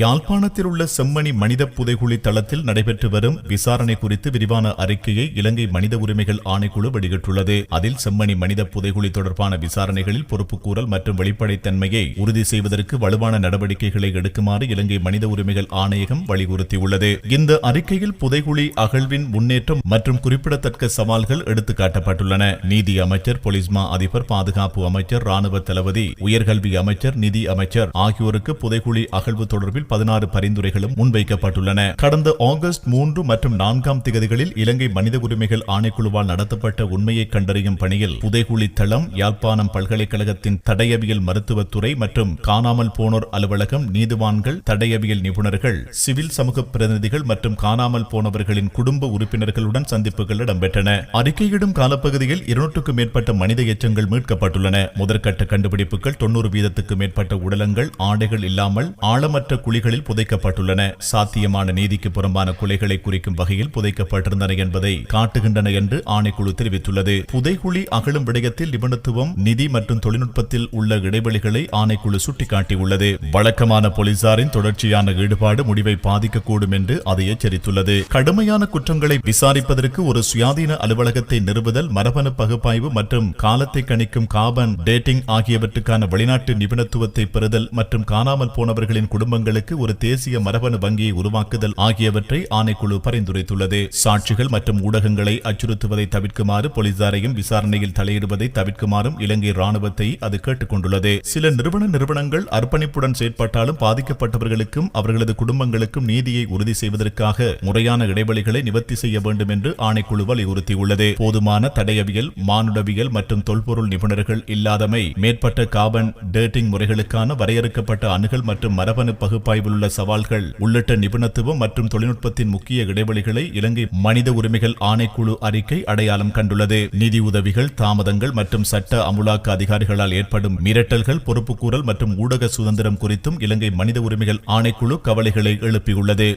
யாழ்ப்பாணத்தில் உள்ள செம்மணி மனித புதைகுழி தளத்தில் நடைபெற்று வரும் விசாரணை குறித்து விரிவான அறிக்கையை இலங்கை மனித உரிமைகள் ஆணைக்குழு வெளியிட்டுள்ளது. அதில் செம்மணி மனித புதைகுழி தொடர்பான விசாரணைகளில் பொறுப்புக்கூறல் மற்றும் வெளிப்படைத்தன்மையை உறுதி செய்வதற்கு வலுவான நடவடிக்கைகளை எடுக்குமாறு இலங்கை மனித உரிமைகள் ஆணையகம் வலியுறுத்தியுள்ளது. இந்த அறிக்கையில் புதைகுழி அகழ்வின் முன்னேற்றம் மற்றும் குறிப்பிடத்தக்க சவால்கள் எடுத்துக் காட்டப்பட்டுள்ளன நீதி அமைச்சர் பொலிஸ்மா அதிபர் பாதுகாப்பு அமைச்சர் ராணுவ தளபதி உயர்கல்வி அமைச்சர் நிதி அமைச்சர் ஆகியோருக்கு புதைகுழி அகழ்வு தொடர்பில் பதினாறு பரிந்துரைகளும் முன்வைக்கப்பட்டுள்ளன. கடந்த ஆகஸ்ட் மூன்று மற்றும் நான்காம் திகதிகளில் இலங்கை மனித உரிமைகள் ஆணைக்குழுவால் நடத்தப்பட்ட உண்மையை கண்டறியும் பணியில் புதைகுழி தளம் யாழ்ப்பாணம் பல்கலைக்கழகத்தின் தடையவியல் மருத்துவத்துறை மற்றும் காணாமல் போனோர் அலுவலகம் நீதிவான்கள் தடையவியல் நிபுணர்கள் சிவில் சமூக பிரதிநிதிகள் மற்றும் காணாமல் போனவர்களின் குடும்ப உறுப்பினர்களுடன் சந்திப்புகள் இடம்பெற்றன. அறிக்கையிடும் காலப்பகுதியில் இருநூற்றுக்கும் மேற்பட்ட மனித எச்சங்கள் மீட்கப்பட்டுள்ளன. முதற்கட்ட கண்டுபிடிப்புகள் தொண்ணூறு வீதத்துக்கு மேற்பட்ட உடலங்கள் ஆடைகள் இல்லாமல் ஆழமற்ற குழி குழிகளில் புதைக்கப்பட்டுள்ளன. சாத்தியமான நீதிக்கு புறம்பான கொலைகளை குறிக்கும் வகையில் புதைக்கப்பட்டிருந்தன என்பதை காட்டுகின்றன என்று ஆணைக்குழு தெரிவித்துள்ளது. புதைகுழி அகழும் விடயத்தில் நிபுணத்துவம் நிதி மற்றும் தொழில்நுட்பத்தில் உள்ள இடைவெளிகளை ஆணைக்குழு சுட்டிக்காட்டியுள்ளது. வழக்கமான போலீசாரின் தொடர்ச்சியான ஈடுபாடு முடிவை பாதிக்கக்கூடும் என்று அது எச்சரித்துள்ளது. கடுமையான குற்றங்களை விசாரிப்பதற்கு ஒரு சுயாதீன அலுவலகத்தை நிறுவுதல் மரபணு பகுப்பாய்வு மற்றும் காலத்தை கணிக்கும் காபன் டேட்டிங் ஆகியவற்றுக்கான வெளிநாட்டு நிபுணத்துவத்தை பெறுதல் மற்றும் காணாமல் போனவர்களின் குடும்பங்களுக்கு ஒரு தேசிய மரபணு வங்கியை உருவாக்குதல் ஆகியவற்றை ஆணைக்குழு பரிந்துரைத்துள்ளது. சாட்சிகள் மற்றும் ஊடகங்களை அச்சுறுத்துவதை தவிர்க்குமாறு போலீசாரையும் விசாரணையில் தலையிடுவதை தவிர்க்குமாறும் இலங்கை ராணுவத்தை அது கேட்டுக் கொண்டுள்ளது சில நிறுவன நிறுவனங்கள் அர்ப்பணிப்புடன் செயற்பட்டாலும் பாதிக்கப்பட்டவர்களுக்கும் அவர்களது குடும்பங்களுக்கும் நீதியை உறுதி செய்வதற்காக முறையான இடைவெளிகளை நிவர்த்தி செய்ய வேண்டும் என்று ஆணைக்குழு வலியுறுத்தியுள்ளது. போதுமான தடையவியல் மானுடவியல் மற்றும் தொல்பொருள் நிபுணர்கள் இல்லாதமை மேற்பட்ட காபன் டேட்டிங் முறைகளுக்கான வரையறுக்கப்பட்ட அணுகல் மற்றும் மரபணு பகுப்பாய்வில் உள்ள சவால்கள் உள்ளிட்ட நிபுணத்துவம் மற்றும் தொழில்நுட்பத்தின் முக்கிய இடைவெளிகளை இலங்கை மனித உரிமைகள் ஆணைக்குழு அறிக்கை அடையாளம் கண்டுள்ளது. நிதி உதவிகள் தாமதங்கள் மற்றும் சட்ட அமுலாக்க அதிகாரிகளால் ஏற்படும் மிரட்டல்கள் பொறுப்புக்கூறல் மற்றும் ஊடக சுதந்திரம் குறித்தும் இலங்கை மனித உரிமைகள் ஆணைக்குழு கவலைகளை எழுப்பியுள்ளது.